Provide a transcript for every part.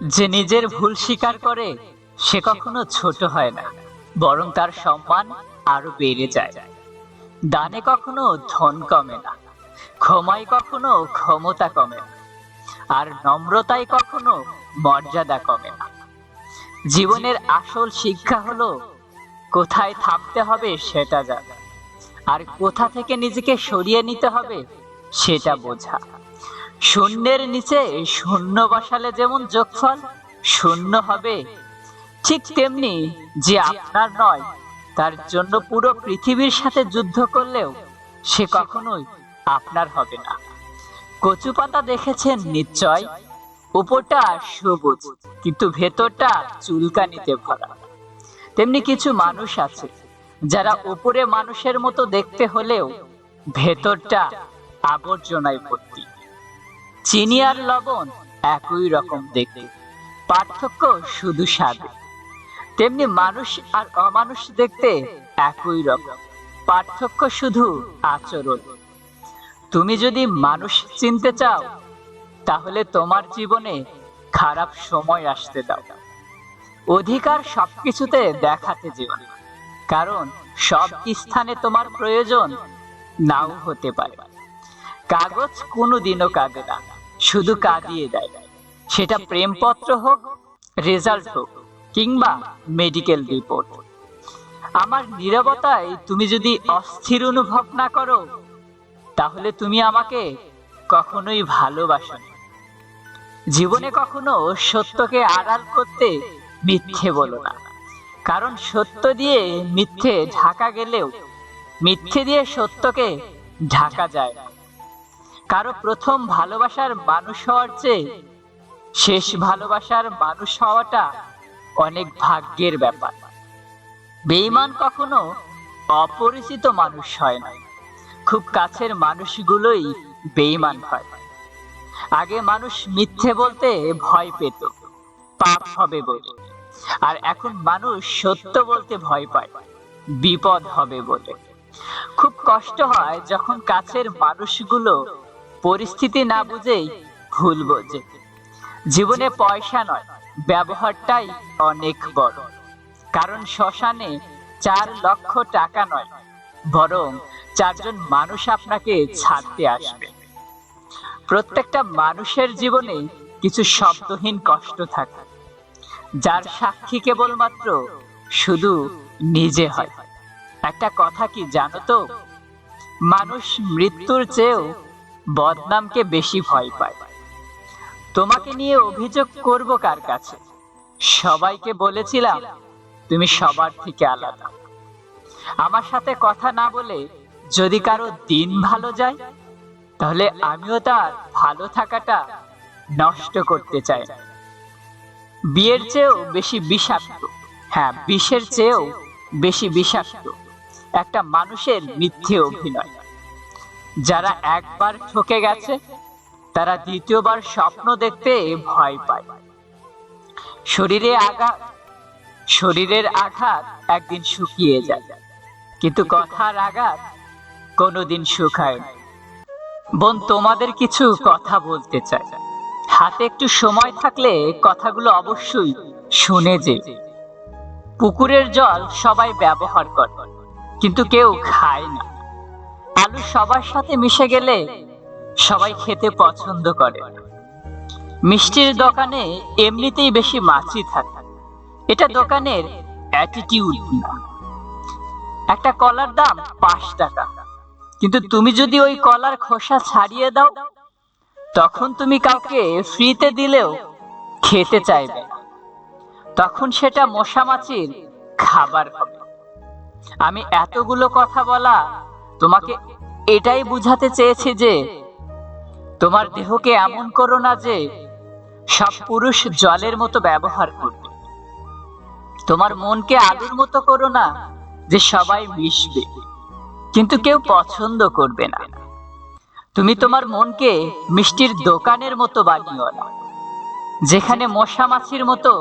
যে নিজের ভুল স্বীকার করে, সে কখনো ছোট হয় না, বরং তার সম্মান আরও বেড়ে যায়। দানে কখনো ধন কমে না, ক্ষমায় কখনো ক্ষমতা কমে না, আর নম্রতায় কখনো মর্যাদা কমে না। জীবনের আসল শিক্ষা হলো, কোথায় থাকতে হবে সেটা জানা, আর কোথা থেকে নিজেকে সরিয়ে নিতে হবে সেটা বোঝা। শূন্যের নিচে শূন্য বসালে যেমন যোগফল, শূন্য হবে। ঠিক তেমনি যে আপনার নয়, তার জন্য পুরো পৃথিবীর সাথে যুদ্ধ করলেও সে কখনোই আপনার হবে না। কচু পাতা দেখেছেন নিশ্চয়? উপরটা সবুজ, কিন্তু ভেতরটা চুলকানিতে ভরা। তেমনি কিছু মানুষ আছে, যারা উপরে মানুষের মতো দেখতে হলেও ভেতরটা আবর্জনায় ভর্তি। চিনি আর লবণ একই রকম দেখতে। পার্থক্য শুধু স্বাদে। তেমনি মানুষ আর অমানুষ দেখতে একই রকম। পার্থক্য শুধু আচরণ। তুমি যদি মানুষ চিনতে চাও, তাহলে তোমার জীবনে খারাপ সময় আসতে দাও। অধিকার সবকিছুতে দেখাতে যেও। কারণ সব স্থানে তোমার প্রয়োজন নাও হতে পারে। কাগজ কোনোদিনও কাঁদে না। শুধু কাঁদিয়ে দেয় সেটা প্রেমপত্র হোক, রেজাল্ট হোক, কিংবা মেডিকেল রিপোর্ট। আমার নীরবতায় তুমি যদি অস্থির অনুভব না করো, তাহলে তুমি আমাকে কখনোই ভালোবাসো জীবনে কখনো সত্যকে আড়াল করতে মিথ্যে বলো না। কারণ সত্য দিয়ে মিথ্যে ঢাকা গেলেও, মিথ্যে দিয়ে সত্যকে ঢাকা যায় না। কারও প্রথম ভালোবাসার মানুষ হওয়ার চেয়ে শেষ ভালোবাসার মানুষ হওয়াটা অনেক ভাগ্যের ব্যাপার। বেঈমান কখনো অপরিচিত মানুষ হয় না। খুব কাছের মানুষগুলোই বেঈমান হয়। আগে মানুষ মিথ্যে বলতে ভয় পেত, পাপ হবে বলে। আর এখন মানুষ সত্য বলতে ভয় পায়, বিপদ হবে বলে। খুব কষ্ট হয় যখন কাছের মানুষগুলো পরিস্থিতি না বুঝেই ভুল বোঝে। জীবনে পয়সা নয়, ব্যবহারটাই অনেক বড়। কারণ শ্মশানে চার লক্ষ টাকা নয়, বরং চারজন মানুষ আপনাকে ছাড়তে আসবে। প্রত্যেকটা মানুষের জীবনে কিছু শব্দহীন কষ্ট থাকে, যার সাক্ষী কেবলমাত্র শুধু নিজে হয়। একটা কথা কি জানো তো? মানুষ মৃত্যুর চেয়েও বদনামকে বেশি ভয় পায়। তোমাকে নিয়ে অভিযোগ করব কার কাছে? সবাইকে বলেছিলাম, তুমি সবার থেকে আলাদা। আমার সাথে কথা না বলে যদি কারও দিন ভালো যায়, তাহলে আমিও তার ভালো থাকাটা নষ্ট করতে চাই। বিয়ের চেয়েও বেশি বিষাক্ত। হ্যাঁ বিষের চেয়েও বেশি বিষাক্ত। একটা মানুষের মিথ্যে অভিনয়। যারা একবার ঠকে গেছে, তারা দ্বিতীয়বার স্বপ্ন দেখতে ভয় পায়। শরীরে আঘাত শরীরের আঘাত একদিন শুকিয়ে যায়, কিন্তু কথার আঘাত কোনোদিন শুকায় না। বোন, তোমাদের কিছু কথা বলতে চাই। হাতে একটু সময় থাকলে কথাগুলো অবশ্যই শুনে যে। পুকুরের জল সবাই ব্যবহার করে, কিন্তু কেউ খায় না। আলু সবার সাথে মিশে গেলে সবাই খেতে পছন্দ করে। মিষ্টির দোকানে এমনিতেই বেশি মাছি থাকে। এটা দোকানের একটা কলার দাম পাঁচ টাকা। কিন্তু তুমি যদি ওই কলার খোসা ছাড়িয়ে দাও, তখন তুমি কাউকে ফ্রিতে দিলেও খেতে চাইবে। তখন সেটা মশামাছির খাবার হবে। আমি এতগুলো কথা বলা তোমাকে এটাই বুঝাতে চেয়েছি যে, তোমার দেহকে এমন করো না যে, সব পুরুষ জলের মতো ব্যবহার করবে। তোমার মনকে আলুর মতো করো না যে সবাই মিশবে, কিন্তু কেউ পছন্দ করবে না। তুমি তোমার মনকে মিষ্টির দোকানের মতো বানিও না, যেখানে মশা মাছির মতো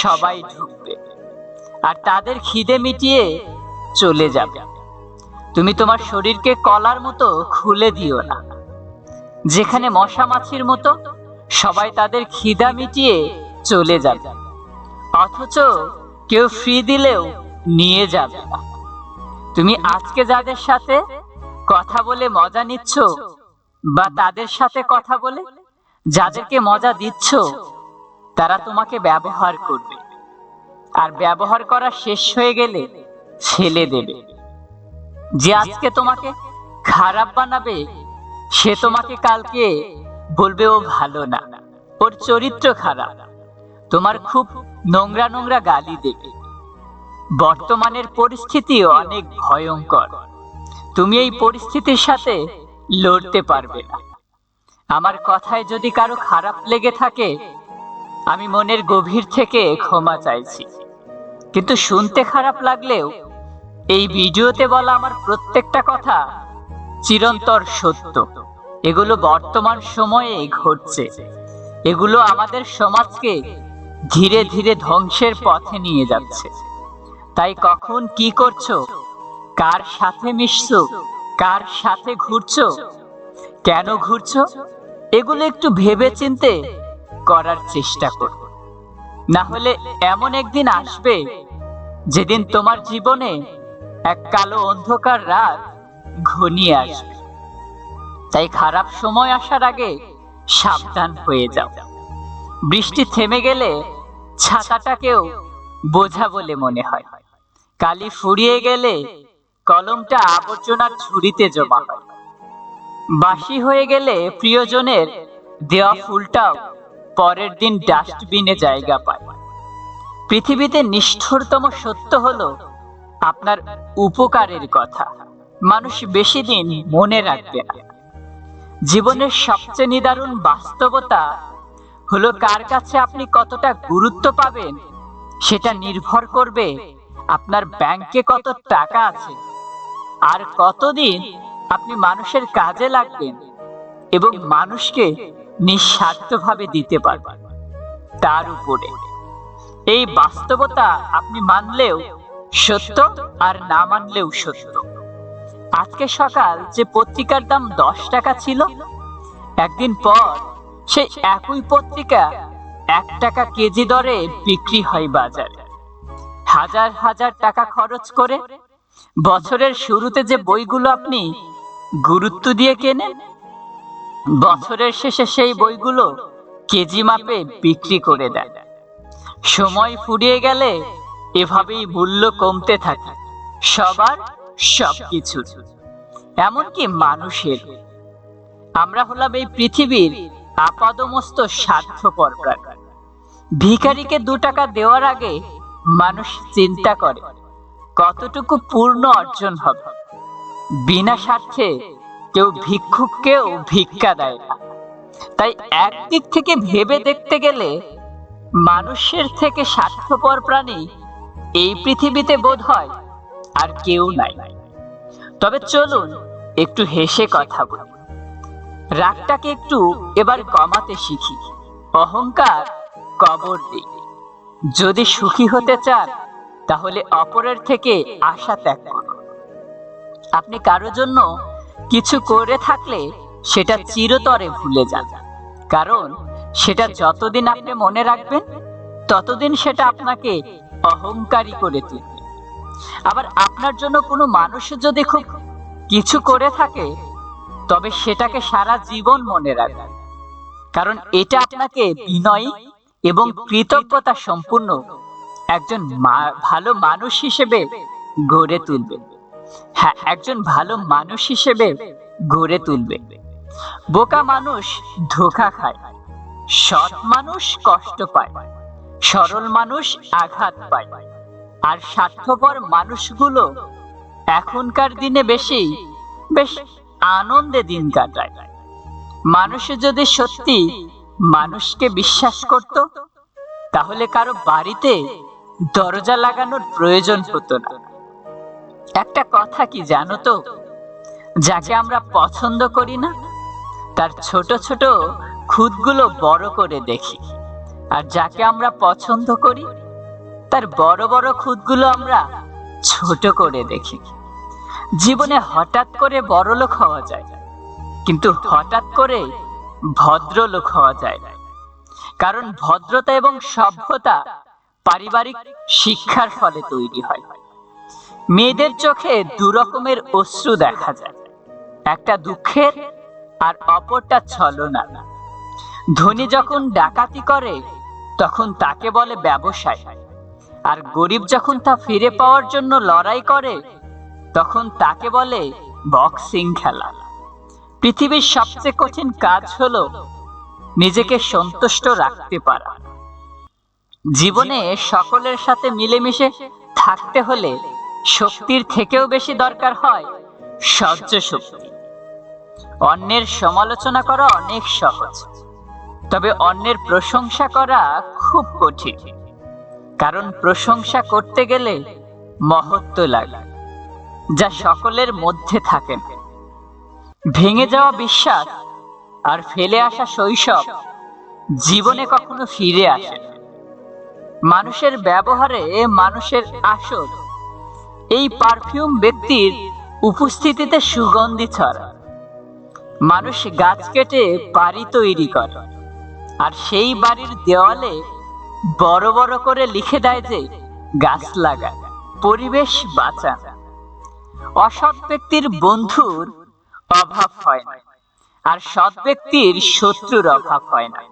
সবাই ঢুকবে, আর তাদের খিদে মিটিয়ে চলে যাবে। তুমি তোমার শরীরকে কলার মতো খুলে দিও না। যেখানে মশা মাছির মতো, সবাই তাদের খিদা মিটিয়ে চলে যাবে। অথচ কেউ ফ্রি দিলেও নিয়ে যাবে না। তুমি আজকে যাদের সাথে কথা বলে মজা নিচ্ছ, বা তাদের সাথে কথা বলে যাদেরকে মজা দিচ্ছ, তারা তোমাকে ব্যবহার করবে। আর ব্যবহার করা শেষ হয়ে গেলে ছেলে দেবে। যে আজকে তোমাকে খারাপ বানাবে, সে তোমাকে কালকে বলবে, ও ভালো না, ওর চরিত্র খারাপ। তোমার খুব নোংরা নোংরা গালি দেবে। বর্তমানের পরিস্থিতি অনেক ভয়ঙ্কর। তুমি এই পরিস্থিতির সাথে লড়তে পারবে না। আমার কথায় যদি কারও খারাপ লেগে থাকে, আমি মনের গভীর থেকে ক্ষমা চাইছি। কিন্তু শুনতে খারাপ লাগলেও এই ভিডিওতে বলা আমার প্রত্যেকটা কথা চিরন্তর সত্য। এগুলো বর্তমান সময়ে ঘটছে। এগুলো আমাদের সমাজকে ধীরে ধীরে ধ্বংসের পথে নিয়ে যাচ্ছে। তাই কখন কি করছ? কার সাথে মিশছো? কার সাথে ঘুরছো? কেন ঘুরছো? এগুলো একটু ভেবে চিনতে করার চেষ্টা করো। না হলে এমন একদিন আসবে যেদিন তোমার জীবনে এক কালো অন্ধকার রাত ঘনিয়ে আসবে। তাই খারাপ সময় আসার আগে সাবধান হয়ে যাও। বৃষ্টি থেমে গেলে ছাতাটাকেও বোঝা বলে মনে হয়। কালি ফুরিয়ে গেলে কলমটা আবর্জনার ঝুড়িতে জমা হয়। বাসি হয়ে গেলে প্রিয়জনের দেওয়া ফুলটাও পরের দিন ডাস্টবিনে জায়গা পায়। পৃথিবীতে নিষ্ঠুরতম সত্য হলো আপনার উপকারের কথা। মানুষ বেশি দিন মনে রাখবে না। জীবনের সবচেয়ে নিদারুণ বাস্তবতা হলো কার কাছে আপনি কতটা গুরুত্ব পাবেন, সেটা নির্ভর করবে আপনার ব্যাংকে কত টাকা আছে আর কতদিন আপনি মানুষের কাজে লাগবেন এবং মানুষকে নিঃস্বার্থভাবে দিতে পারবেন। তার উপরে। এই বাস্তবতা আপনি মানলেও সত্য আর না মানলেও সত্য। আজকে সকাল যে পত্রিকার দাম দশ টাকা ছিল, একদিন পর সেই একই পত্রিকা এক টাকা কেজি দরে বিক্রি হয় বাজারে। হাজার হাজার টাকা খরচ করে বছরের শুরুতে যে বইগুলো আপনি গুরুত্ব দিয়ে কেনেন, বছরের শেষে সেই বইগুলো কেজি মাপে বিক্রি করে দেয় সময় ফুরিয়ে গেলে এভাবেই মূল্য কমতে থাকে। সবার সবকিছু। এমনকি মানুষের। আমরা হলাম এই পৃথিবীর আপাদমস্ত স্বার্থপর প্রাণী। ভিখারিকে দু টাকা দেওয়ার আগে মানুষ চিন্তা করে, কতটুকু পূর্ণ অর্জন হবে? বিনা স্বার্থে কেউ ভিক্ষুককেও ভিক্ষা দেয় না। তাই একদিক থেকে ভেবে দেখতে গেলে মানুষের থেকে স্বার্থপর প্রাণী এই পৃথিবীতে বোধ হয় আর কেউ নাই। তবে চলুন একটু হেসে কথা বলি। রাগটাকে একটু এবার কমাতে শিখি। অহংকার কবর দিই। যদি সুখী হতে চান, তাহলে অপরের থেকে আশা ত্যাগ করুন। আপনি কারও জন্য কিছু করে থাকলে সেটা চিরতরে ভুলে যান। কারণ সেটা যতদিন আপনি মনে রাখবেন, ততদিন সেটা আপনাকে অহংকারী করে তুলবে। আবার আপনার জন্য কোনো মানুষ যদি খুব কিছু করে থাকে, তবে সেটাকে সারা জীবন মনে রাখবেন কারণ এটা আপনাকে বিনয়ী এবং কৃতজ্ঞতা সম্পূর্ণ একজন ভালো মানুষ হিসেবে গড়ে তুলবে। হ্যাঁ একজন ভালো মানুষ হিসেবে গড়ে তুলবে। বোকা মানুষ ধোকা খায়, সৎ মানুষ কষ্ট পায়। সরল মানুষ আঘাত পায়। আর স্বার্থপর মানুষগুলো এখনকার দিনে বেশি, বেশ আনন্দে দিন কাটায়। মানুষ যদি সত্যি মানুষকে বিশ্বাস করত, তাহলে কারও বাড়িতে দরজা লাগানোর প্রয়োজন হতো না। একটা কথা কি জানো তো? যাকে আমরা পছন্দ করি না, তার ছোট ছোট খুদগুলো বড় করে দেখি। আর যাকে আমরা পছন্দ করি, তার বড় বড় খুদগুলো আমরা ছোট করে দেখি। জীবনে হঠাৎ করে বড় লোক হওয়া যায়, কিন্তু হঠাৎ করে ভদ্রলোক হওয়া যায় কারণ ভদ্রতা এবং সভ্যতা পারিবারিক শিক্ষার ফলে তৈরি হয়। মেয়েদের চোখে দু রকমের অশ্রু দেখা যায়, একটা দুঃখের আর অপরটা ছলনা ধনী যখন ডাকাতি করে তখন তাকে বলে ব্যবসায়। আর গরিব যখন তা ফিরে পাওয়ার জন্য লড়াই করে, তখন তাকে বলে বক্সিং খেলা। পৃথিবীর সবচেয়ে কঠিন কাজ হলো নিজেকে সন্তুষ্ট রাখতে পারা। জীবনে সকলের সাথে মিলেমিশে থাকতে হলে শক্তির থেকেও বেশি দরকার হয় সহ্য শক্তি। অন্যের সমালোচনা করা অনেক সহজ। তবে অন্যের প্রশংসা করা খুব কঠিন। কারণ প্রশংসা করতে গেলে মহত্ব লাগে, যা সকলের মধ্যে থাকে না। ভেঙে যাওয়া বিশ্বাস আর ফেলে আসা শৈশব জীবনে কখনো ফিরে আসে মানুষের ব্যবহারে মানুষের আসল, এই পারফিউম ব্যক্তির উপস্থিতিতে সুগন্ধি ছড়া মানুষ গাছ কেটে বাড়ি তৈরি করে। আর সেই বাড়ির দেওয়ালে বড় বড় করে লিখে দেয় যে, গাছ লাগায় পরিবেশ বাঁচা। অসৎ ব্যক্তির বন্ধুর অভাব হয় না, আর সৎ ব্যক্তির শত্রুর অভাব হয় না।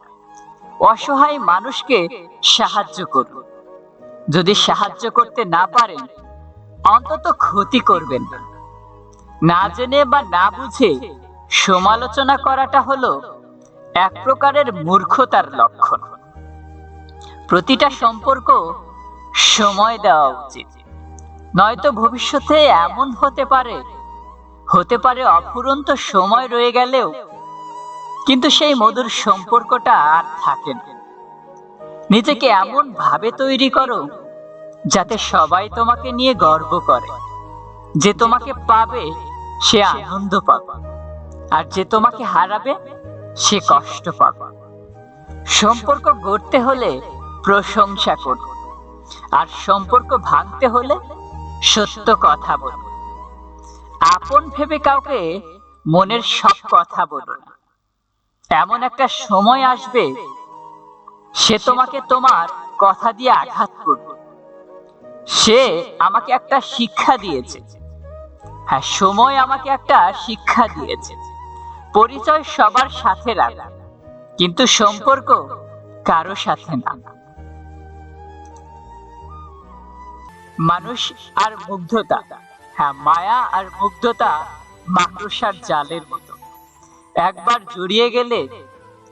অসহায় মানুষকে সাহায্য করুন। যদি সাহায্য করতে না পারেন, অন্তত ক্ষতি করবেন না। না জেনে বা না বুঝে সমালোচনা করাটা হলো এক প্রকারের মূর্খতার লক্ষণ। প্রতিটা সম্পর্ক সময় দেওয়া উচিত। নয়তো ভবিষ্যতে এমন হতে পারে হতে পারে অফুরন্ত সময় রয়ে গেলেও, কিন্তু সেই মধুর সম্পর্কটা আর থাকে না। নিজেকে এমন ভাবে তৈরি করো যাতে সবাই তোমাকে নিয়ে গর্ব করে। যে তোমাকে পাবে, সে আনন্দ পাবে। আর যে তোমাকে হারাবে সে কষ্ট পাবে সম্পর্ক গড়তে হলে প্রশংসা করো আর সম্পর্ক ভাঙতে হলে সত্য কথা বলো আপন ভেবে কাউকে মনের সব কথা বলো না। এমন একটা সময় আসবে, সে তোমাকে তোমার কথা দিয়ে আঘাত করবে। সে আমাকে একটা শিক্ষা দিয়েছে। হ্যাঁ সময় আমাকে একটা শিক্ষা দিয়েছে। পরিচয় সবার সাথে রাখা, কিন্তু সম্পর্ক কারও সাথে না। মানুষ আর মুগ্ধতা হ্যাঁ মায়া আর মুগ্ধতা মাকড়সার জালের মতো। একবার জড়িয়ে গেলে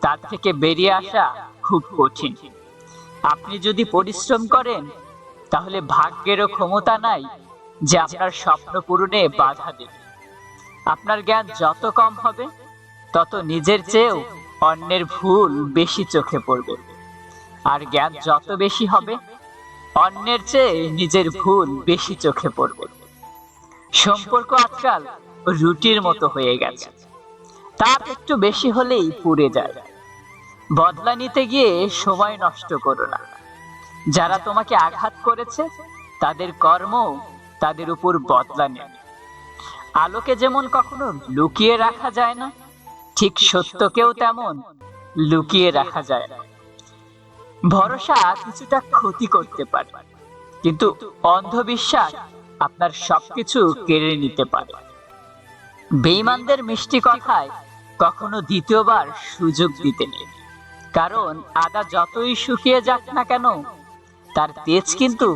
তার থেকে বেরিয়ে আসা খুব কঠিন। আপনি যদি পরিশ্রম করেন, তাহলে ভাগ্যেরও ক্ষমতা নাই যে আপনার স্বপ্ন পূরণে বাধা দেবে। আপনার জ্ঞান যত কম হবে তত নিজের চেয়েও অন্যের ভুল বেশি চোখে পড়বে। আর জ্ঞান যত বেশি হবে, অন্যের চেয়ে নিজের ভুল বেশি চোখে পড়বে। সম্পর্ক আজকাল রুটির মতো হয়ে গেছে। তাপ একটু বেশি হলেই পুড়ে যায়। বদলা নিতে গিয়ে সময় নষ্ট করো না। যারা তোমাকে আঘাত করেছে, তাদের কর্ম তাদের উপর বদলা নেবে। আলোকে যেমন কখনো লুকিয়ে রাখা যায় না ঠিক সত্যকেও তেমন লুকিয়ে রাখা যায়। না ভরসা কিছুটা ক্ষতি করতে পারে, কিন্তু অন্ধবিশ্বাস আপনার সবকিছু কেড়ে নিতে পারে। বেইমানদের মিষ্টি কথায় কখনো দ্বিতীয়বার সুযোগ দিতে নেই, কারণ আদা যতই শুকিয়ে যাক না কেন, তার তেজ কিন্তু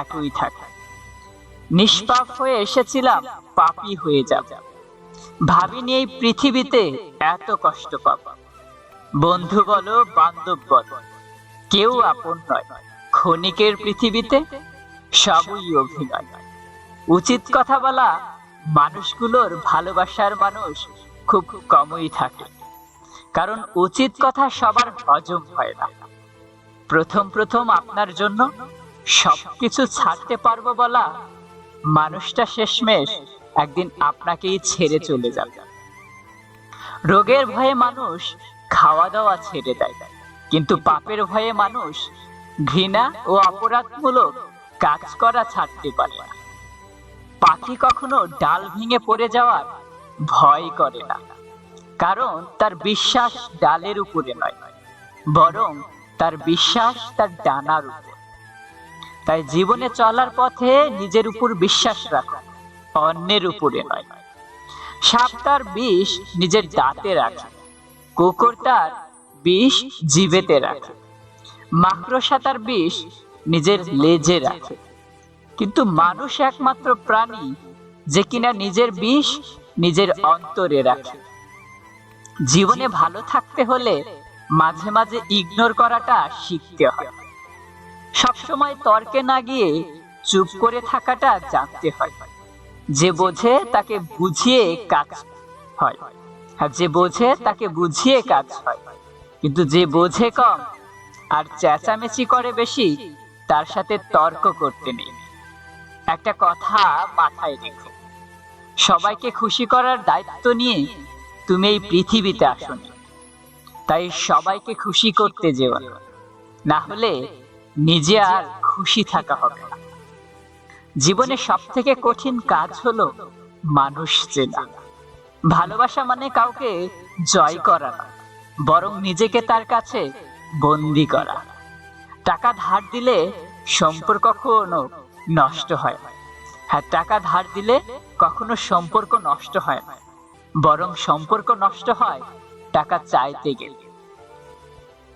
একই থাকে। নিষ্পাপ হয়ে এসেছিলাম, পাপি হয়ে যাব। ভাবিনি এই পৃথিবীতে এত কষ্ট পাব। বন্ধু বলো, বান্ধব বলো, কেউ আপন নয়। ক্ষণিকের পৃথিবীতে সবই অভিনয়। উচিত কথা বলা, মানুষগুলোর ভালোবাসার মানুষ খুব কমই থাকে। কারণ উচিত কথা সবার হজম হয় না। প্রথম প্রথম আপনার জন্য সবকিছু ছাড়তে পারব বলা মানুষটা শেষমেশ একদিন আপনাকেই ছেড়ে চলে যাবে। রোগের ভয়ে মানুষ খাওয়া দাওয়া ছেড়ে দেয়। কিন্তু পাপের ভয়ে মানুষ ঘৃণা ও অপরাধমূলক কাজ করা ছাড়তে পারে না। পাখি কখনো ডাল ভেঙে পড়ে যাওয়ার ভয় করে না। কারণ তার বিশ্বাস ডালের উপরে নয়, বরং তার বিশ্বাস তার ডানার উপর। তাই জীবনে চলার পথে নিজের উপর বিশ্বাস রাখো। অন্যের উপরে নয়। সাপ তার বিষ নিজের দাঁতে রাখে কুকুর তার বিষ জিভেতে রাখে মাকড়সা তার বিষ নিজের লেজে রাখে। কিন্তু মানুষ একমাত্র প্রাণী যে কিনা নিজের বিষ নিজের অন্তরে রাখে। জীবনে ভালো থাকতে হলে মাঝে মাঝে ইগনোর করাটা শিখতে হয়। সবসময় তর্কে না গিয়ে চুপ করে থাকাটা জানতে হয়। যে বোঝে তাকে বুঝিয়ে কাজ হয়। আর যে বোঝে তাকে বুঝিয়ে কাজ হয়। কিন্তু যে বোঝে কম আর চেঁচামেচি করে বেশি, তার সাথে তর্ক করতে নেই। একটা কথা মাথায় রেখো। সবাইকে খুশি করার দায়িত্ব নিয়ে তুমি এই পৃথিবীতে আসনি। তাই সবাইকে খুশি করতে যেও না। হলে নিজে আর খুশি থাকা হবে না। জীবনে সব থেকে কঠিন কাজ হলো মানুষ চেনা। ভালোবাসা মানে কাউকে জয় করা না, বরং নিজেকে তার কাছে বন্দি করা। টাকা ধার দিলে সম্পর্ক কখনো নষ্ট হয় না। হ্যাঁ টাকা ধার দিলে কখনো সম্পর্ক নষ্ট হয় না, বরং সম্পর্ক নষ্ট হয় টাকা চাইতে গেলে।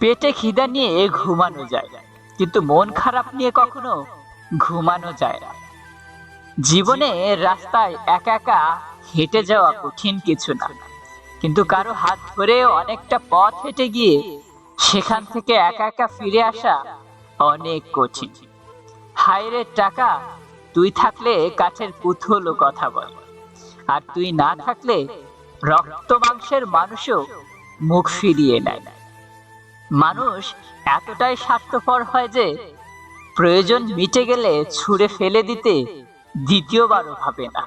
পেটে খিদা নিয়ে ঘুমানো যায়, কিন্তু মন খারাপ নিয়ে কখনো ঘুমানো যায় না। জীবনে রাস্তায় একা একা হেঁটে যাওয়া কঠিন কিছু না। কিন্তু কারও হাত ধরে অনেকটা পথ হেঁটে গিয়ে সেখান থেকে একা একা ফিরে আসা অনেক কঠিন। হায়রে টাকা, তুই থাকলে কাঠের পুতুল কথা বল। আর তুই না থাকলে রক্ত মাংসের মানুষও মুখ ফিরিয়ে নেয়। না মানুষ এতটাই স্বার্থপর হয় যে প্রয়োজন মিটে গেলে ছুঁড়ে ফেলে দিতে দ্বিতীয়বারও ভাবে না।